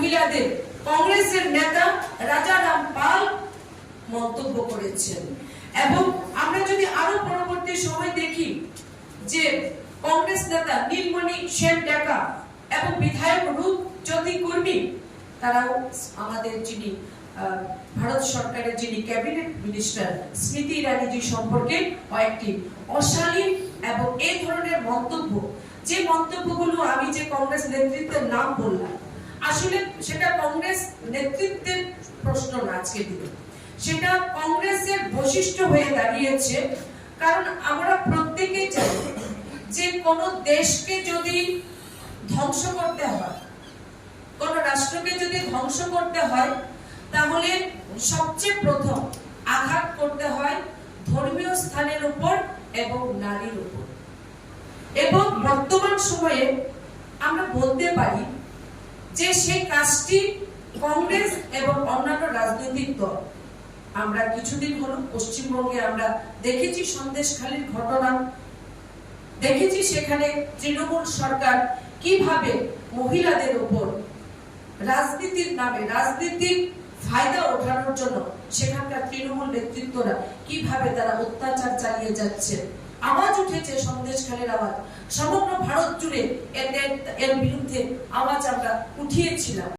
মহিলাদের কংগ্রেসের নেতা রাজারাম পাল মন্তব্য করেছেন। এবং আমরা যদি আরও পরবর্তী সময় দেখি যে কংগ্রেস নেতা নীলমণি সেন ডাকা এবং বিধায়ক রূপ জ্যোতি কর্মী, তারাও আমাদের যিনি ভারত সরকারের যিনি ক্যাবিনেট মিনিস্টার স্মৃতি ইরানিজি সম্পর্কে কয়েকটি অশালীন এবং এই ধরনের মন্তব্য, যে মন্তব্যগুলো আমি যে কংগ্রেস নেতৃত্বের নাম বললাম আসলে সেটা কংগ্রেস নেতৃত্বের প্রশ্ন না, আজকে দিনে। সেটা কংগ্রেসের বৈশিষ্ট্য হয়ে দাঁড়িয়েছে, কারণ আমরা প্রত্যেকেই চাই যে কোনো দেশকে যদি ধ্বংস করতে হয়, কোন রাষ্ট্রকে যদি ধ্বংস করতে হয়, তাহলে সবচেয়ে প্রথম আঘাত করতে হয় ধর্মীয় স্থানের উপর এবং নারীর উপর। এবং বর্তমান সময়ে আমরা বলতে পারি যে সেই কাজটি কংগ্রেস এবং অন্যান্য রাজনৈতিক দল। আমরা কিছুদিন হলো পশ্চিমবঙ্গে আমরা দেখেছি সন্দেশখালীর ঘটনা। দেখেছি সেখানে তৃণমূল সরকার কীভাবে মহিলাদের উপর রাজনীতির নামে রাজনীতির ফায়দা ওঠানোর জন্য সেখানকার তৃণমূল নেতৃত্বরা কীভাবে তারা অত্যাচার চালিয়ে যাচ্ছে আওয়াজ উঠেছে সন্দেশখালীর আওয়াজ। সমগ্র ভারত জুড়ে এর এর বিরুদ্ধে আওয়াজ আমরা উঠিয়েছিলাম।